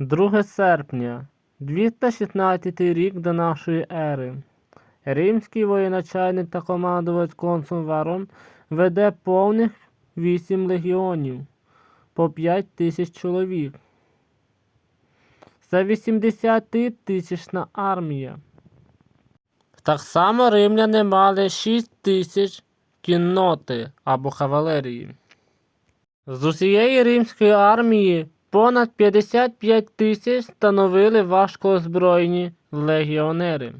2 серпня, 216 рік до нашої ери. Римський воєначальник та командувач консул Варон веде повних 8 легіонів по 5 тисяч чоловік. Це 80 тисячна армія. Так само римляни мали 6 тисяч кінноти або кавалерії. З усієї римської армії понад 55 тисяч становили важкоозброєні легіонери.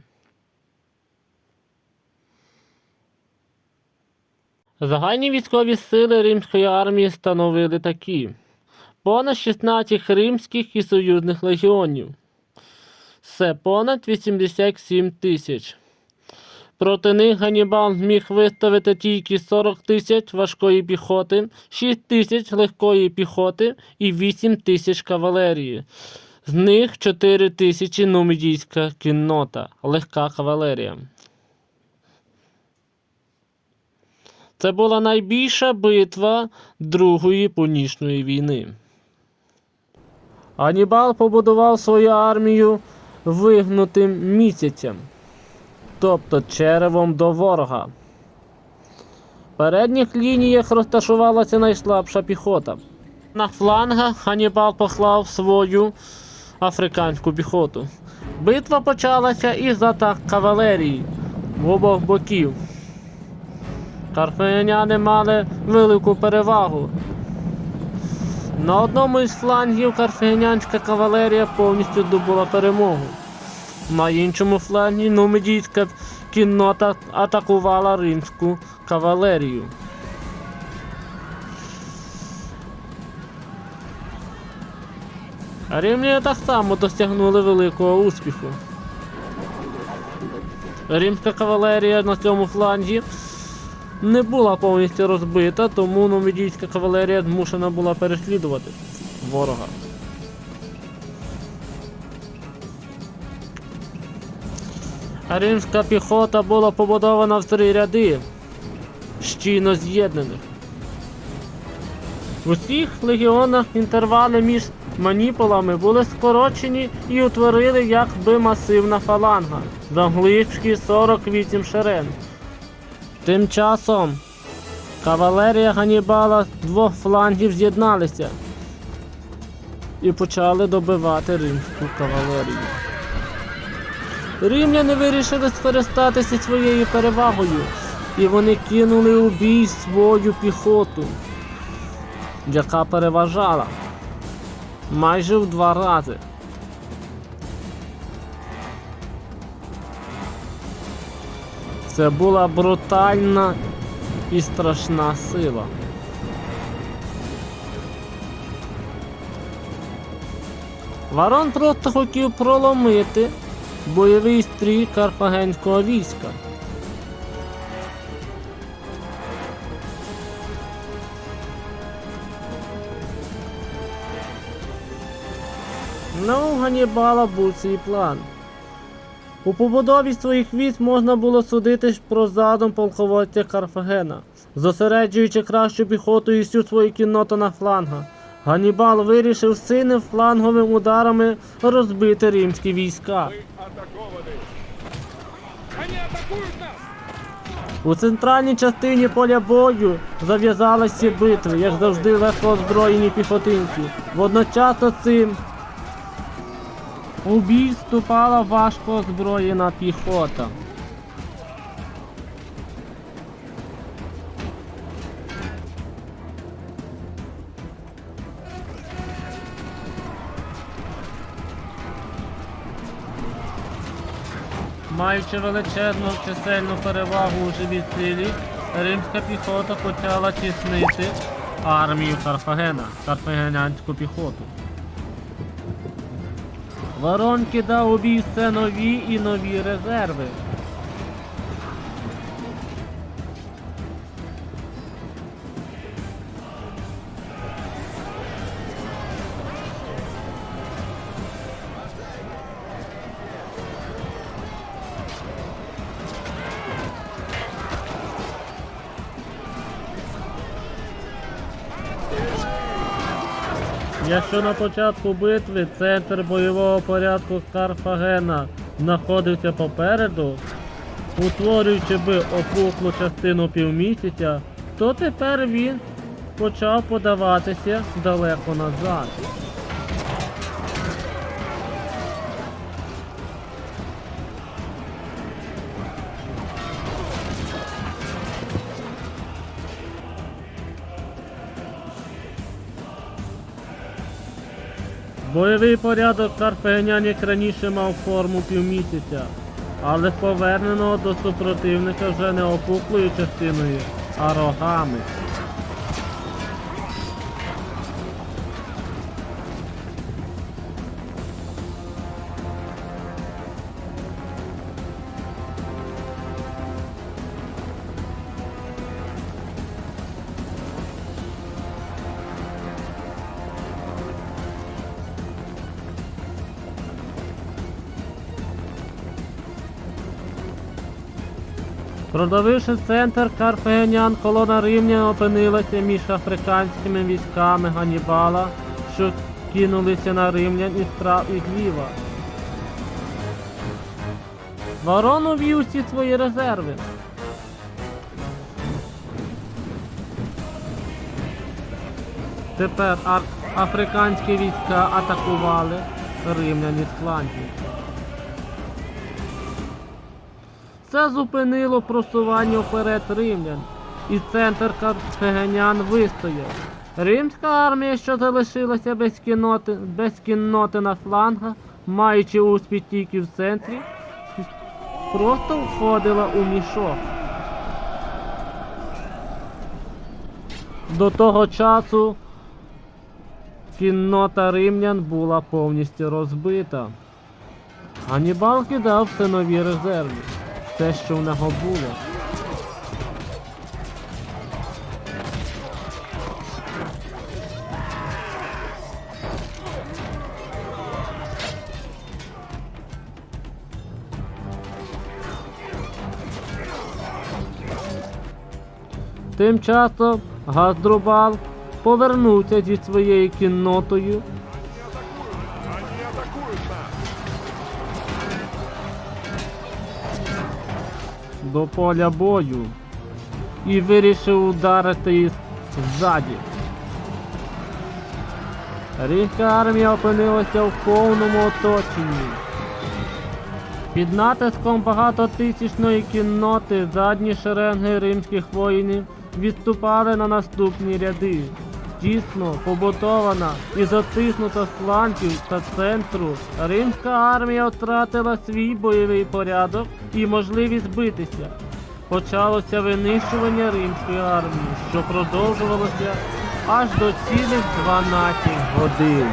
Загальні військові сили римської армії становили такі: понад 16 римських і союзних легіонів. Це понад 87 тисяч. Проти них Ганібал зміг виставити тільки 40 тисяч важкої піхоти, 6 тисяч легкої піхоти і 8 тисяч кавалерії. З них 4 тисячі нумідійська кіннота, легка кавалерія. Це була найбільша битва Другої Пунічної війни. Анібал побудував свою армію вигнутим місяцем тобто черевом до ворога. В передніх лініях розташувалася найслабша піхота. На флангах Ханібал поклав свою африканську піхоту. Битва почалася із атак кавалерії в обох боків. Карфагеняни мали велику перевагу. На одному із флангів карфагенянська кавалерія повністю добула перемогу. На іншому флангі нумидійська кіннота атакувала римську кавалерію. Римляни так само досягнули великого успіху. Римська кавалерія на цьому флангі не була повністю розбита, тому нумидійська кавалерія змушена була переслідувати ворога. Римська піхота була побудована в три ряди, щільно з'єднаних. В усіх легіонах інтервали між маніполами були скорочені і утворили якби масивна фаланга завглибшки 48 шерен. Тим часом кавалерія Ганібала двох флангів з'єдналися і почали добивати римську кавалерію. Римляни вирішили скористатися своєю перевагою, і вони кинули у бій свою піхоту, яка переважала майже в два рази. Це була брутальна і страшна сила. Варон просто хотів проломити бойовий стрій карфагенського війська. Ну, у Ганібала був свій план. У побудові своїх військ можна було судити про задум полководця Карфагена, зосереджуючи кращу піхоту і всю свою кінноту на флангах. Ганібал вирішив сильним фланговими ударами розбити римські війська. У центральній частині поля бою зав'язалися битви, як завжди легко озброєні піхотинці. Водночасно цим у бій вступала важко озброєна піхота. Маючи величезну чисельну перевагу у живій силі, римська піхота почала тіснити армію Карфагена, карфагенянську піхоту. Ворон кидав у бій все нові і нові резерви. Якщо на початку битви центр бойового порядку Карфагена знаходився попереду, утворюючи би опуклу частину півмісяця, то тепер він почав подаватися далеко назад. Бойовий порядок карфагенян як раніше мав форму півмісяця, але поверненого до супротивника вже не опуклою частиною, а рогами. Продавивши центр карфагенян, колона римлян опинилася між африканськими військами Ганнібала, що кинулися на римлян із прав і зліва. Ворон увів усі свої резерви. Тепер африканські війська атакували римлян із флангів. Це зупинило просування вперед римлян, і центр карфагенян вистояв. Римська армія, що залишилася без кінноти, без кінноти на флангах, маючи успіх тільки в центрі, просто входила у мішок. До того часу кіннота римлян була повністю розбита. Ганнібал кидав все нові резерви те, що в нього було. Тим часом Газдрубал повернувся зі своєю кіннотою до поля бою і вирішив ударити ззаді. Римська армія опинилася в повному оточенні. Під натиском багатотисячної кінноти задні шеренги римських воїнів відступали на наступні ряди. Тісно, побутована і затиснута з флангів та центру, римська армія втратила свій бойовий порядок і можливість битися. Почалося винищування римської армії, що продовжувалося аж до цілих 12 годин.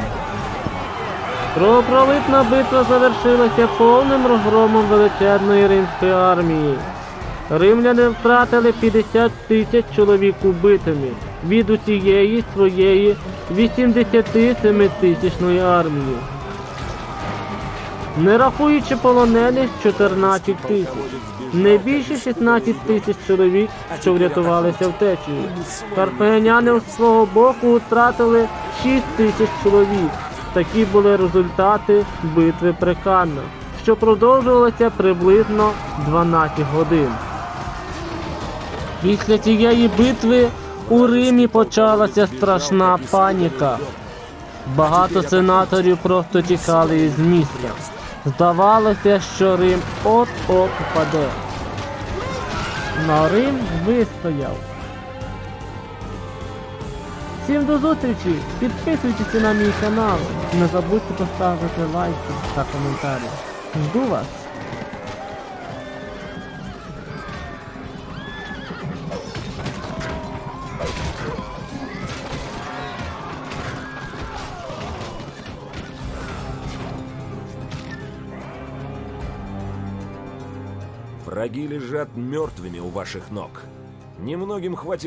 Кровопролитна битва завершилася повним розгромом величезної римської армії. Римляни втратили 50 тисяч чоловік убитими від усієї своєї 87 тисячної армії. Не рахуючи полонених 14 тисяч. Не більше 16 тисяч чоловік, що врятувалися втечею. Карфагеняни з свого боку втратили 6 тисяч чоловік. Такі були результати битви при Каннах, що продовжувалася приблизно 12 годин. Після цієї битви у Римі почалася страшна паніка. Багато сенаторів просто тікали із міста. Здавалося, що Рим от-от впаде. Но Рим вистояв. Всім до зустрічі! Підписуйтесь на мій канал. Не забудьте поставити лайки та коментарі. Жду вас! Враги лежат мертвыми у ваших ног. Немногим хватит